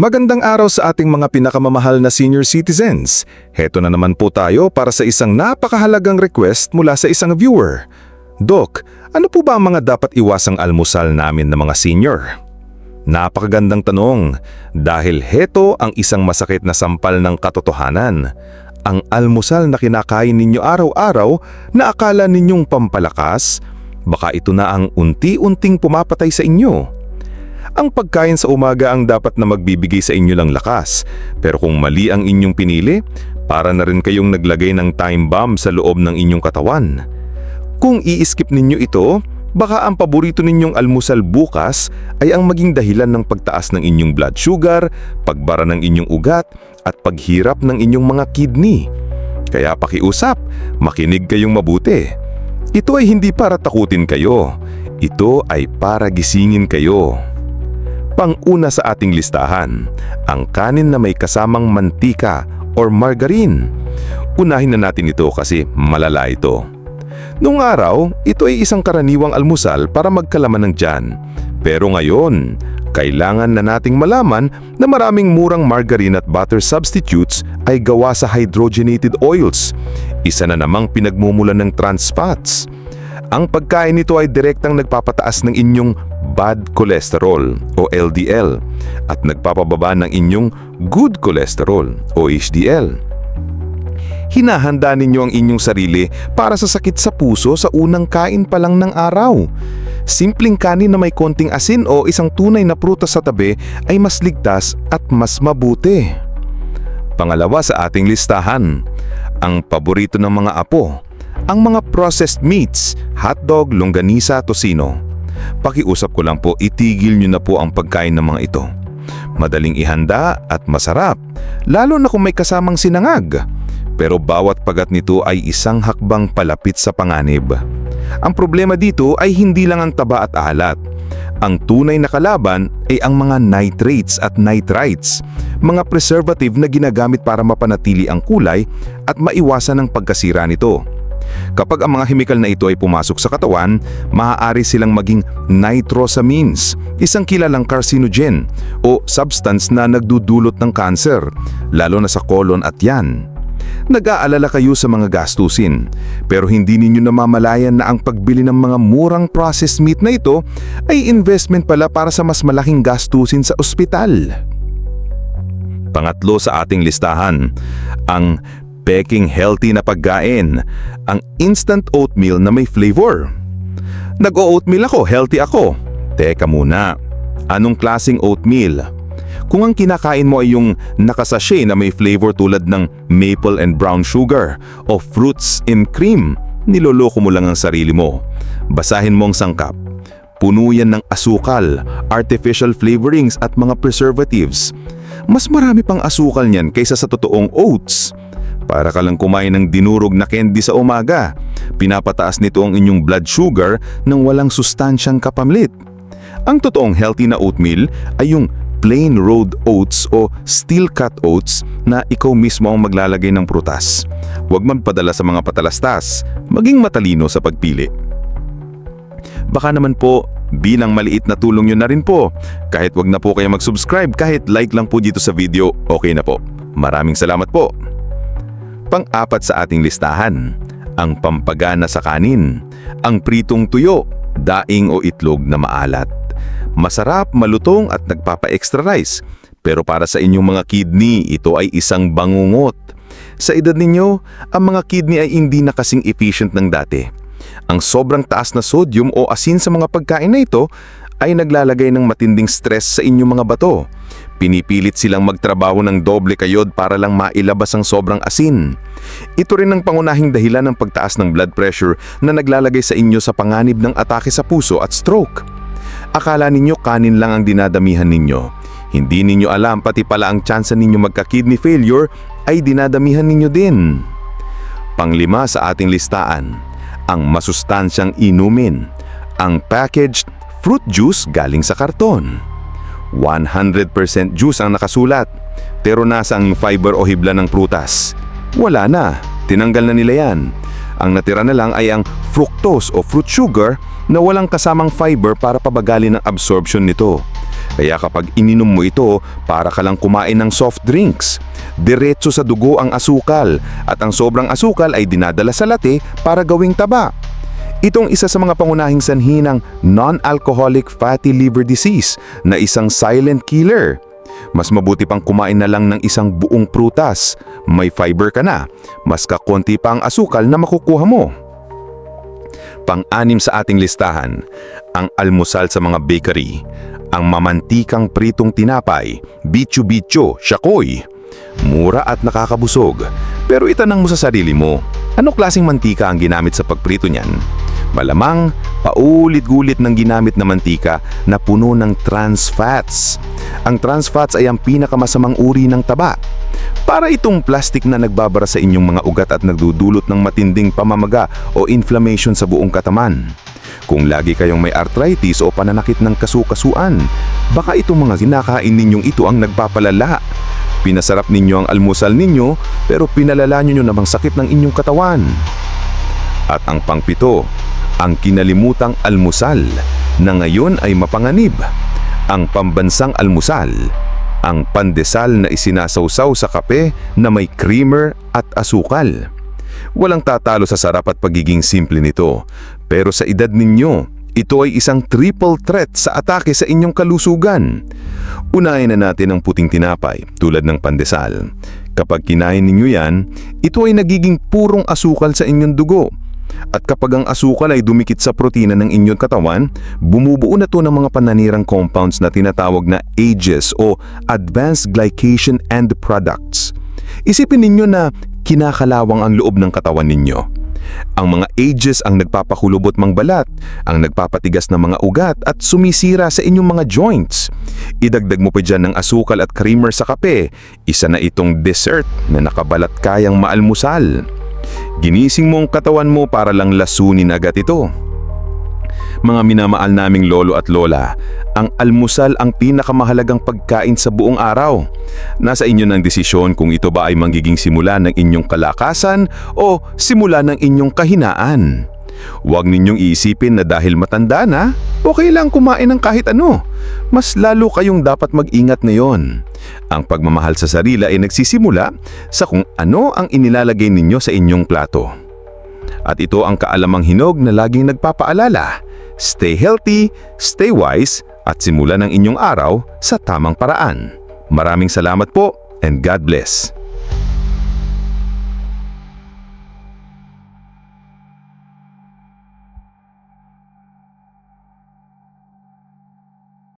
Magandang araw sa ating mga pinakamamahal na senior citizens. Heto na naman po tayo para sa isang napakahalagang request mula sa isang viewer. Dok, ano po ba ang mga dapat iwasang almusal namin ng mga senior? Napakagandang tanong dahil heto ang isang masakit na sampal ng katotohanan. Ang almusal na kinakain ninyo araw-araw na akala ninyong pampalakas, baka ito na ang unti-unting pumapatay sa inyo. Ang pagkain sa umaga ang dapat na magbibigay sa inyo lang lakas. Pero kung mali ang inyong pinili, para na rin kayong naglagay ng time bomb sa loob ng inyong katawan. Kung i-skip ninyo ito, baka ang paborito ninyong almusal bukas ay ang maging dahilan ng pagtaas ng inyong blood sugar, pagbara ng inyong ugat, at paghirap ng inyong mga kidney. Kaya pakiusap, makinig kayong mabuti. Ito ay hindi para takutin kayo. Ito ay para gisingin kayo. Pang-una sa ating listahan, ang kanin na may kasamang mantika or margarine. Unahin na natin ito kasi malala ito. Noong araw, ito ay isang karaniwang almusal para magkalaman ng tiyan. Pero ngayon, kailangan na nating malaman na maraming murang margarine at butter substitutes ay gawa sa hydrogenated oils, isa na namang pinagmumulan ng trans fats. Ang pagkain nito ay direktang nagpapataas ng inyong bad cholesterol o LDL at nagpapababa ng inyong good cholesterol o HDL. Hinahanda ninyo ang inyong sarili para sa sakit sa puso sa unang kain pa lang ng araw. Simpleng kanin na may konting asin o isang tunay na prutas sa tabi ay mas ligtas at mas mabuti. Pangalawa sa ating listahan, ang paborito ng mga apo, ang mga processed meats, hotdog, longganisa, tosino. Pakiusap ko lang po, itigil nyo na po ang pagkain ng mga ito. Madaling ihanda at masarap, lalo na kung may kasamang sinangag. Pero bawat pagat nito ay isang hakbang palapit sa panganib. Ang problema dito ay hindi lang ang taba at alat. Ang tunay na kalaban ay ang mga nitrates at nitrites, mga preservative na ginagamit para mapanatili ang kulay at maiwasan ang pagkasira nito. Kapag ang mga himikal na ito ay pumasok sa katawan, maaari silang maging nitrosamines, isang kilalang carcinogen o substance na nagdudulot ng cancer, lalo na sa colon at yan. Nag-aalala kayo sa mga gastusin, pero hindi ninyo namamalayan na ang pagbili ng mga murang processed meat na ito ay investment pala para sa mas malaking gastusin sa ospital. Pangatlo sa ating listahan, ang peking healthy na pagkain, ang instant oatmeal na may flavor. Nag-oatmeal ako, healthy ako. Teka muna, anong klasing oatmeal? Kung ang kinakain mo ay yung nakasashe na may flavor tulad ng maple and brown sugar o fruits in cream, niloloko mo lang ang sarili mo. Basahin mo ang sangkap. Puno yan ng asukal, artificial flavorings at mga preservatives. Mas marami pang asukal niyan kaysa sa totoong oats. Para ka lang kumain ng dinurog na candy sa umaga. Pinapataas nito ang inyong blood sugar nang walang sustansyang kapamlit. Ang totoong healthy na oatmeal ay yung plain rolled oats o steel cut oats na ikaw mismo ang maglalagay ng prutas. Huwag magpadala sa mga patalastas, maging matalino sa pagpili. Baka naman po, bilang maliit na tulong nyo na rin po. Kahit wag na po kayo mag-subscribe, kahit like lang po dito sa video, okay na po. Maraming salamat po. Pang-apat sa ating listahan, ang pampagana sa kanin, ang pritong tuyo, daing o itlog na maalat. Masarap, malutong at nagpapa-extra rice. Pero para sa inyong mga kidney, ito ay isang bangungot. Sa edad ninyo, ang mga kidney ay hindi na kasing efficient ng dati. Ang sobrang taas na sodium o asin sa mga pagkain na ito ay naglalagay ng matinding stress sa inyong mga bato. Pinipilit silang magtrabaho ng doble kayod para lang mailabas ang sobrang asin. Ito rin ang pangunahing dahilan ng pagtaas ng blood pressure na naglalagay sa inyo sa panganib ng atake sa puso at stroke. Akala ninyo kanin lang ang dinadamihan ninyo. Hindi ninyo alam pati pala ang tsansa ninyo magka-kidney failure ay dinadamihan ninyo din. Panglima sa ating listaan, ang masustansyang inumin, ang packaged fruit juice galing sa karton. 100% juice ang nakasulat, pero nasa ang fiber o hibla ng prutas? Wala na, tinanggal na nila yan. Ang natira na lang ay ang fructose o fruit sugar na walang kasamang fiber para pabagalin ang absorption nito. Kaya kapag ininom mo ito, para ka lang kumain ng soft drinks. Diretso sa dugo ang asukal at ang sobrang asukal ay dinadala sa late para gawing taba. Itong isa sa mga pangunahing sanhi ng non-alcoholic fatty liver disease na isang silent killer. Mas mabuti pang kumain na lang ng isang buong prutas. May fiber ka na, mas kakonti pa ang asukal na makukuha mo. Pang-anim sa ating listahan, ang almusal sa mga bakery. Ang mamantikang pritong tinapay, bitcho-bitcho, syakoy. Mura at nakakabusog. Pero itanang mo sa sarili mo, ano klaseng mantika ang ginamit sa pagprito niyan? Malamang, paulit-gulit ng ginamit na mantika na puno ng trans fats. Ang trans fats ay ang pinakamasamang uri ng taba. Para itong plastic na nagbabara sa inyong mga ugat at nagdudulot ng matinding pamamaga o inflammation sa buong kataman. Kung lagi kayong may arthritis o pananakit ng kasukasuan, baka itong mga kinakain ninyong ito ang nagpapalala. Pinasarap ninyo ang almusal ninyo pero pinalala nyo namang sakit ng inyong katawan. At ang pangpito, ang kinalimutang almusal na ngayon ay mapanganib. Ang pambansang almusal, ang pandesal na isinasawsaw sa kape na may creamer at asukal. Walang tatalo sa sarap at pagiging simple nito. Pero sa edad ninyo, ito ay isang triple threat sa atake sa inyong kalusugan. Unahin na natin ang puting tinapay tulad ng pandesal. Kapag kinain ninyo yan, ito ay nagiging purong asukal sa inyong dugo. At kapag ang asukal ay dumikit sa protina ng inyong katawan, bumubuo na to ng mga pananirang compounds na tinatawag na AGEs o Advanced Glycation End Products. Isipin ninyo na kinakalawang ang loob ng katawan ninyo. Ang mga ages ang nagpapakulubot mang balat, ang nagpapatigas ng mga ugat at sumisira sa inyong mga joints. Idagdag mo pa dyan ng asukal at creamer sa kape, isa na itong dessert na nakabalat kayang maalmusal. Ginising mo ang katawan mo para lang lasunin agad ito. Mga minamahal naming lolo at lola, ang almusal ang pinakamahalagang pagkain sa buong araw. Nasa inyo ng desisyon kung ito ba ay manggiging simula ng inyong kalakasan o simula ng inyong kahinaan. Huwag ninyong iisipin na dahil matanda na, okay lang kumain ng kahit ano. Mas lalo kayong dapat mag-ingat ngayon. Ang pagmamahal sa sarili ay nagsisimula sa kung ano ang inilalagay ninyo sa inyong plato. At ito ang kaalamang hinog na laging nagpapaalala. Stay healthy, stay wise, at simula ng inyong araw sa tamang paraan. Maraming salamat po and God bless.